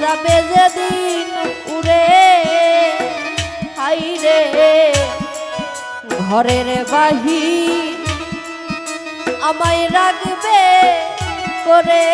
যাবে যেদিন উড়ে হাইরে ঘরের বাহি আমায় রাখবে করে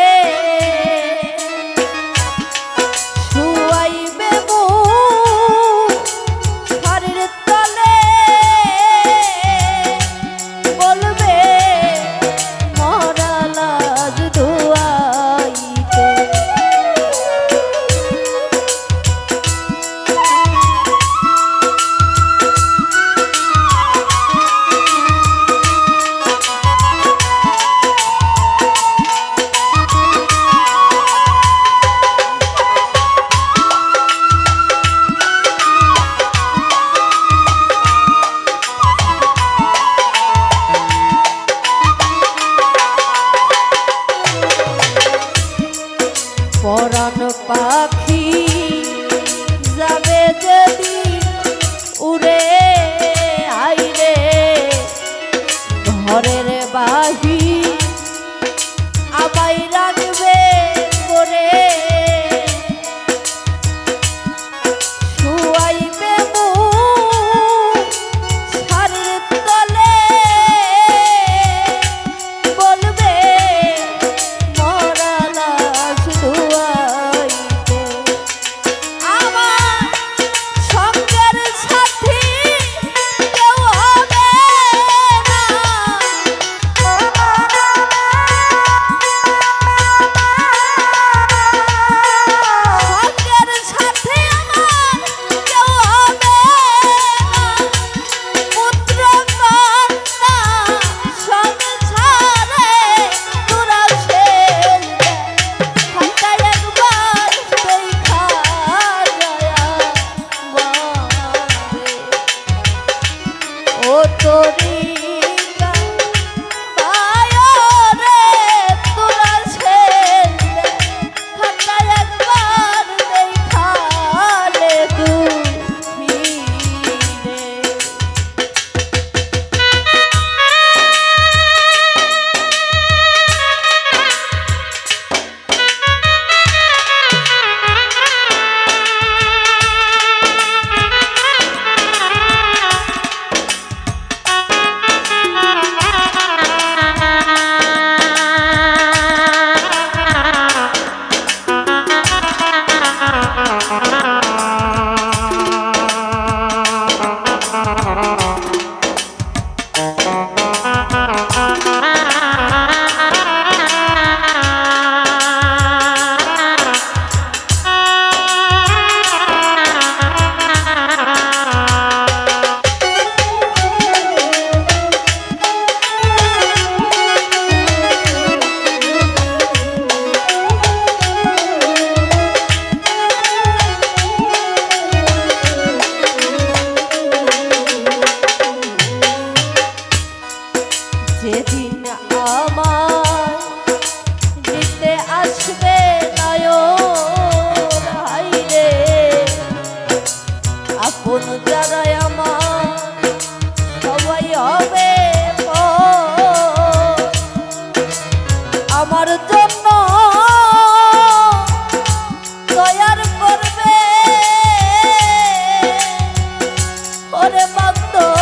বাহি tanto